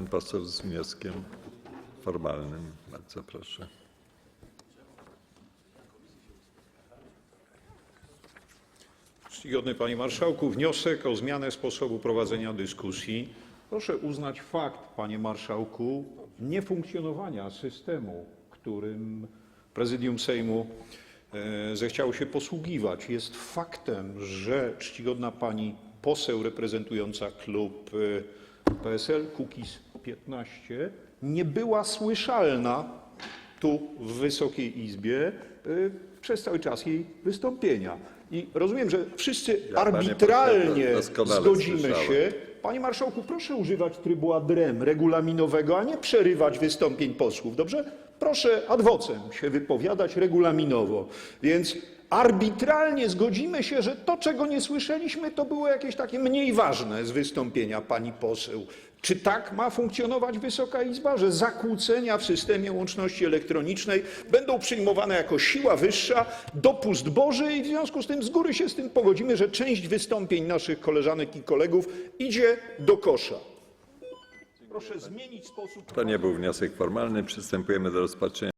Pan poseł z wnioskiem formalnym. Bardzo proszę. Czcigodny Panie Marszałku, wniosek o zmianę sposobu prowadzenia dyskusji. Proszę uznać fakt, Panie Marszałku, niefunkcjonowania systemu, którym Prezydium Sejmu e, zechciało się posługiwać. Jest faktem, że czcigodna Pani poseł reprezentująca klub e, PSL Kukiz 15 nie była słyszalna tu w Wysokiej Izbie y, przez cały czas jej wystąpienia. I rozumiem, że wszyscy Ja, arbitralnie zgodzimy słyszałem. się. Panie marszałku, proszę używać trybu ad rem regulaminowego, a nie przerywać wystąpień posłów, dobrze? Proszę ad vocem się wypowiadać regulaminowo. Więc arbitralnie zgodzimy się, że to, czego nie słyszeliśmy, to było jakieś takie mniej ważne z wystąpienia pani poseł. Czy tak ma funkcjonować Wysoka Izba, że zakłócenia w systemie łączności elektronicznej będą przyjmowane jako siła wyższa, dopust Boży i w związku z tym z góry się z tym pogodzimy, że część wystąpień naszych koleżanek i kolegów idzie do kosza. Proszę zmienić sposób. To nie był wniosek formalny. Przystępujemy do rozpatrzenia